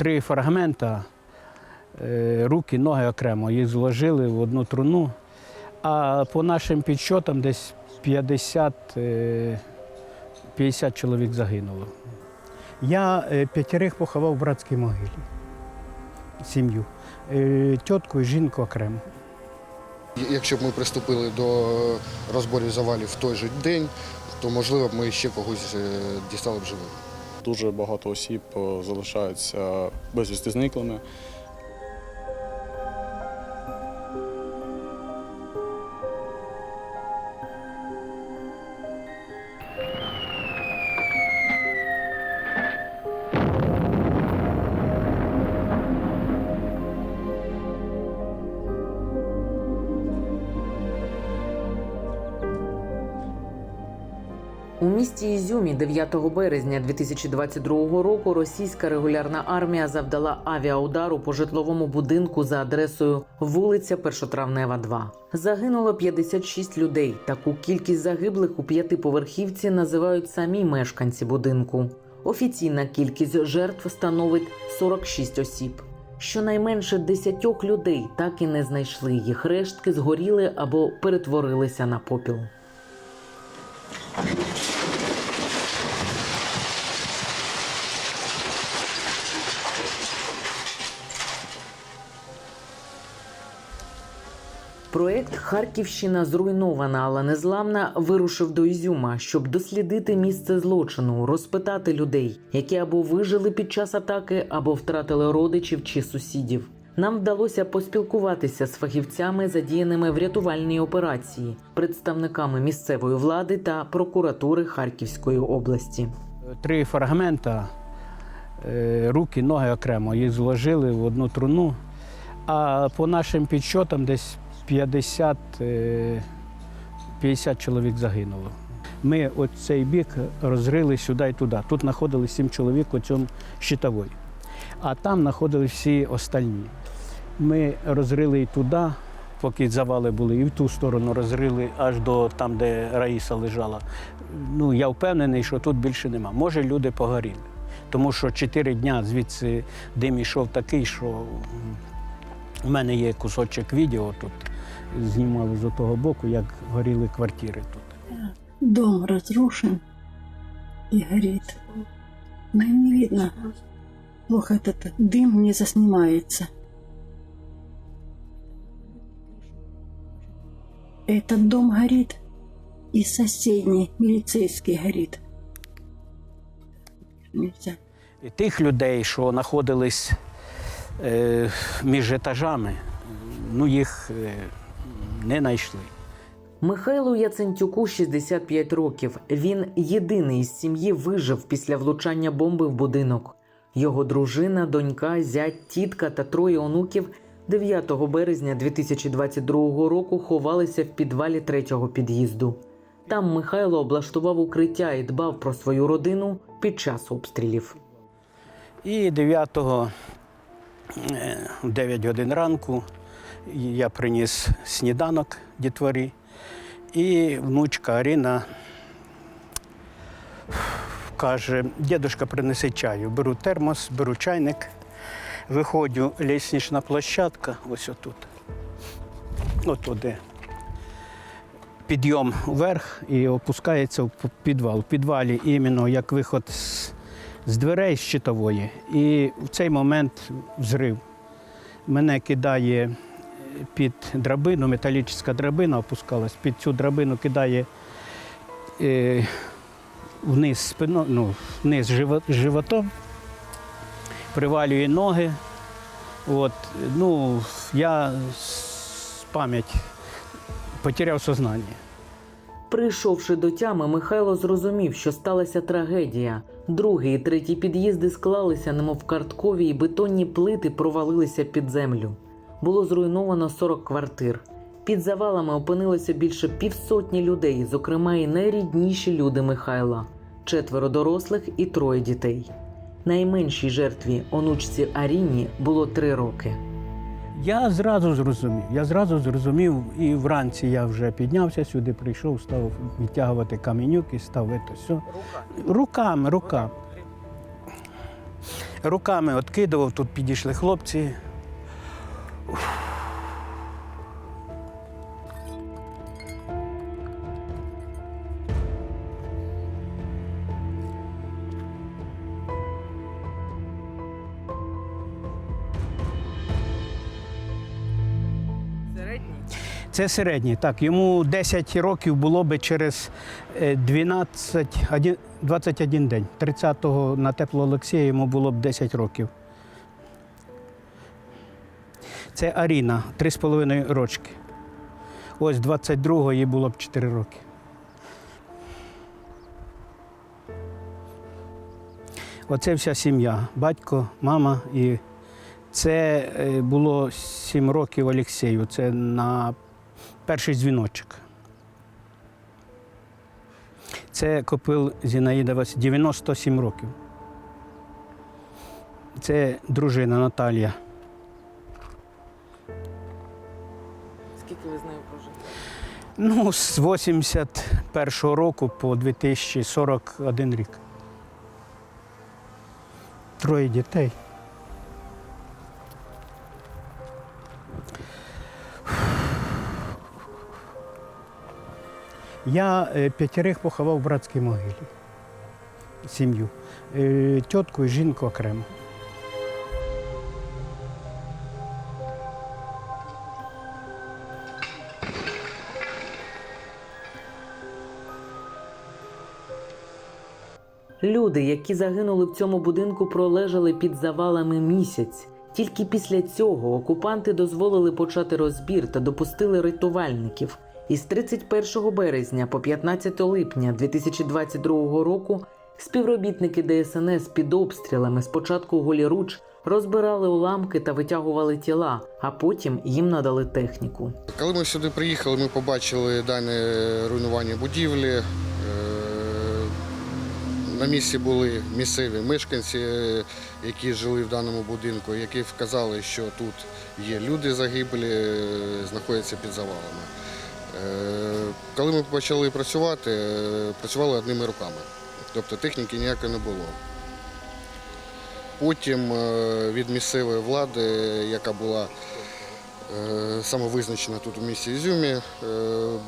три фрагмента, е, руки, ноги окремо. Їх зложили в одну труну. А по нашим підсчетам десь 50, е, 50 чоловік загинуло. Я е, п'ятерих поховав в братській могилі. Сім'ю. Е, Тітку і жінку окремо. Якщо б ми приступили до розборів завалів в той же день, то можливо б ми ще когось е, дістали б живим. Дуже багато осіб е, залишаються безвісти зниклими. У місті Ізюмі 9 березня 2022 року російська регулярна армія завдала авіаудару по житловому будинку за адресою вулиця Першотравнева, 2. Загинуло 56 людей. Таку кількість загиблих у п'ятиповерхівці називають самі мешканці будинку. Офіційна кількість жертв становить 46 осіб. Щонайменше 10 людей так і не знайшли. Їх рештки згоріли або перетворилися на попіл. Проект Харківщина зруйнована, але незламна вирушив до Ізюма, щоб дослідити місце злочину, розпитати людей, які або вижили під час атаки, або втратили родичів чи сусідів. Нам вдалося поспілкуватися з фахівцями, задіяними в рятувальній операції, представниками місцевої влади та прокуратури Харківської області. Три фрагмента, е, руки, ноги окремо. Їх зложили в одну труну. А по нашим підсчетам десь 50, е, 50 чоловік загинуло. Ми от цей бік розрили сюди і туди. Тут знаходились сім чоловік у цьому щитової. А там знаходились всі остальні. Ми розрили і туди, поки завали були, і в ту сторону розрили аж до там, де Раїса лежала. Ну, я впевнений, що тут більше нема. Може, люди погоріли. Тому що чотири дня звідси дим ішов такий, що у мене є кусочок відео тут Знімали з того боку, як горіли квартири тут. Дом разрушен и горит. Но не видно. Плохо этот дым не заснимается. Этот дом горит, и соседний милицейский горит. Нельзя. І тих людей, що знаходились е, між етажами, ну їх е, не знайшли. Михайлу Яцентюку 65 років. Він єдиний із сім'ї вижив після влучання бомби в будинок. Його дружина, донька, зять, тітка та троє онуків 9 березня 2022 року ховалися в підвалі третього під'їзду. Там Михайло облаштував укриття і дбав про свою родину під час обстрілів. І 9 е, в 9 годин ранку я приніс сніданок дітворі, і внучка Аріна каже, дідусь принеси чаю. Беру термос, беру чайник, виходжу, ліснична площадка, ось отут. Отуди. Підйом вверх і опускається в підвал. В підвалі іменно як виход з, з дверей з щитової. І в цей момент взрив. Мене кидає під драбину, металічна драбина опускалась. Під цю драбину кидає е, вниз спино, ну, вниз живо- животом, привалює ноги. От, ну, я пам'ять потеряв сознання. Прийшовши до тями, Михайло зрозумів, що сталася трагедія. Другий і третій під'їзди склалися, немов карткові, і бетонні плити провалилися під землю. Було зруйновано 40 квартир. Під завалами опинилося більше півсотні людей, зокрема і найрідніші люди Михайла четверо дорослих і троє дітей. Найменшій жертві онучці Аріні було три роки. Я зразу зрозумів. Я зразу зрозумів, і вранці я вже піднявся сюди, прийшов, став відтягувати каменюки, став це все. Руками, руками. Руками відкидував, тут підійшли хлопці. Це середній. Так, йому 10 років було би через е, 12, один- 21 день. 30-го на тепло Олексія йому було б 10 років. Це Аріна, 3,5 рочки. Ось 22-го їй було б 4 роки. Оце вся сім'я. Батько, мама і це е, було 7 років Олексію. Це на перший дзвіночок. Це копил Зінаїда Вас 97 років. Це дружина Наталія. Ви з нею прожили? Ну, з 81-го року по 2041 рік. Троє дітей. Я е, п'ятерих поховав в братській могилі. Сім'ю. Е, Тітку і жінку окремо. Люди, які загинули в цьому будинку, пролежали під завалами місяць. Тільки після цього окупанти дозволили почати розбір та допустили рятувальників. Із 31 березня по 15 липня 2022 року співробітники ДСНС під обстрілами спочатку голіруч розбирали уламки та витягували тіла, а потім їм надали техніку. Коли ми сюди приїхали, ми побачили дане руйнування будівлі. На місці були місцеві мешканці, е, які жили в даному будинку, які вказали, що тут є люди загиблі, е, знаходяться під завалами. Е, Коли ми почали працювати, працювали одними руками, тобто техніки ніякої не було. Потім від місцевої влади, яка була самовизначена тут у місті Ізюмі,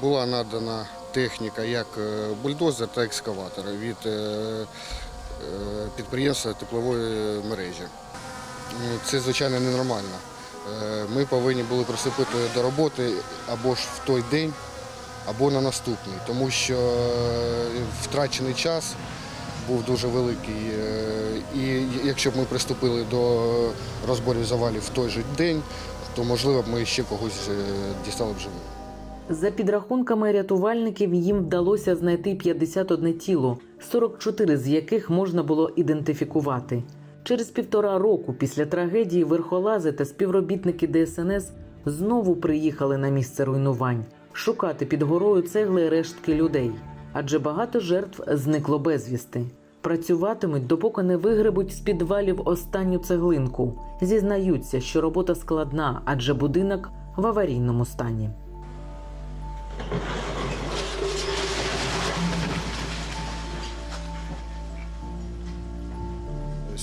була надана техніка як е, бульдозер та екскаватор від е, е, підприємства теплової мережі. Це, звичайно, ненормально. Ми повинні були приступити до роботи або ж в той день, або на наступний, тому що втрачений час був дуже великий. І якщо б ми приступили до розборів завалів в той же день, то можливо б ми ще когось дістали б живим. За підрахунками рятувальників, їм вдалося знайти 51 тіло, 44 з яких можна було ідентифікувати. Через півтора року після трагедії верхолази та співробітники ДСНС знову приїхали на місце руйнувань шукати під горою цегли рештки людей, адже багато жертв зникло безвісти. Працюватимуть, допоки не вигребуть з підвалів останню цеглинку. Зізнаються, що робота складна, адже будинок в аварійному стані.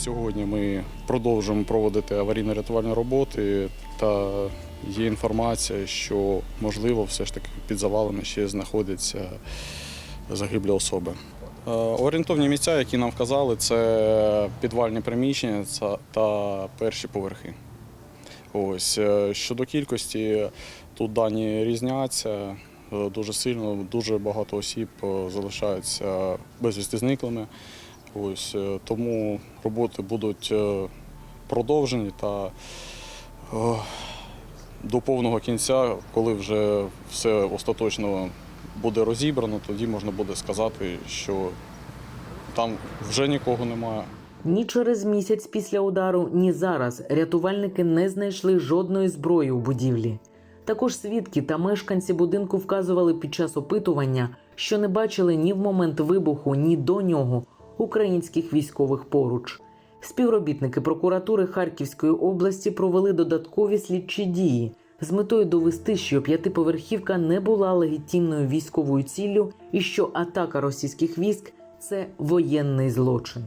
Сьогодні ми продовжуємо проводити аварійно-рятувальні роботи та є інформація, що можливо все ж таки під завалами ще знаходяться загиблі особи. Е, Орієнтовні місця, які нам вказали, це підвальні приміщення та перші поверхи. Ось е, щодо кількості, тут дані різняться е, дуже сильно. Дуже багато осіб залишаються безвісти зниклими. Ось е, тому роботи будуть е, продовжені та е, до повного кінця, коли вже все остаточно буде розібрано, тоді можна буде сказати, що там вже нікого немає. Ні через місяць після удару, ні зараз рятувальники не знайшли жодної зброї у будівлі. Також свідки та мешканці будинку вказували під час опитування, що не бачили ні в момент вибуху, ні до нього українських військових поруч. Співробітники прокуратури Харківської області провели додаткові слідчі дії з метою довести, що п'ятиповерхівка не була легітимною військовою ціллю і що атака російських військ це воєнний злочин.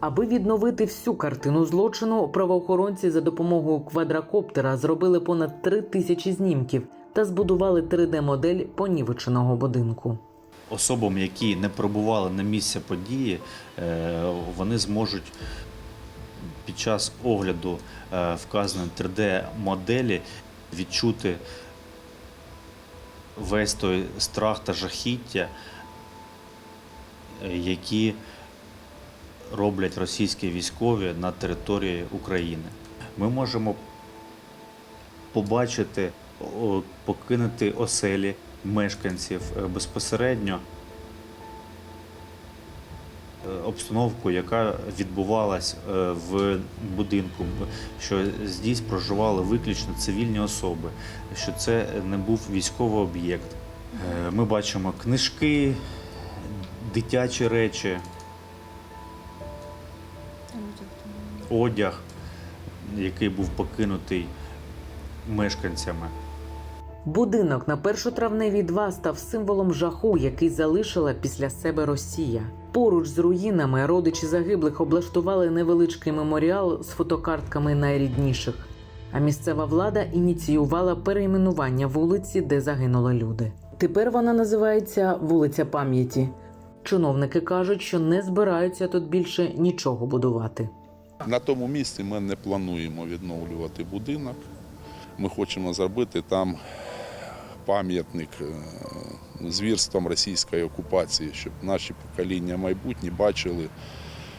Аби відновити всю картину злочину, правоохоронці за допомогою квадрокоптера зробили понад три тисячі знімків та збудували 3D-модель понівеченого будинку. особам, які не перебували на місці події, е, вони зможуть під час огляду е, вказаної 3D-моделі відчути весь той страх та жахіття, які роблять російські військові на території України. Ми можемо побачити покинути оселі мешканців е, безпосередньо е, обстановку, яка відбувалась е, в будинку, що здесь проживали виключно цивільні особи, що це не був військовий об'єкт. Ми бачимо книжки, дитячі речі, одяг, який був покинутий мешканцями. Будинок на першотравневій 2 став символом жаху, який залишила після себе Росія. Поруч з руїнами родичі загиблих облаштували невеличкий меморіал з фотокартками найрідніших. А місцева влада ініціювала перейменування вулиці, де загинули люди. Тепер вона називається вулиця пам'яті. Чиновники кажуть, що не збираються тут більше нічого будувати. На тому місці ми не плануємо відновлювати будинок. Ми хочемо зробити там пам'ятник е, звірствам російської окупації, щоб наші покоління майбутні бачили,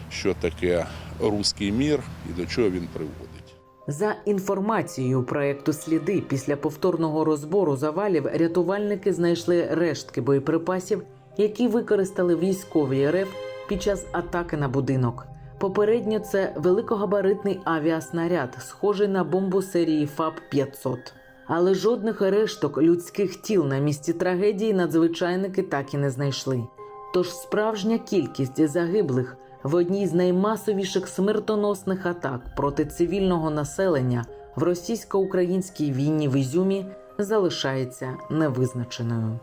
що таке руський мір і до чого він приводить. За інформацією проекту Сліди після повторного розбору завалів рятувальники знайшли рештки боєприпасів, які використали військові РФ під час атаки на будинок. Попередньо це великогабаритний авіаснаряд, схожий на бомбу серії ФАБ 500 Але жодних решток людських тіл на місці трагедії надзвичайники так і не знайшли. Тож справжня кількість загиблих в одній з наймасовіших смертоносних атак проти цивільного населення в російсько-українській війні в Ізюмі залишається невизначеною.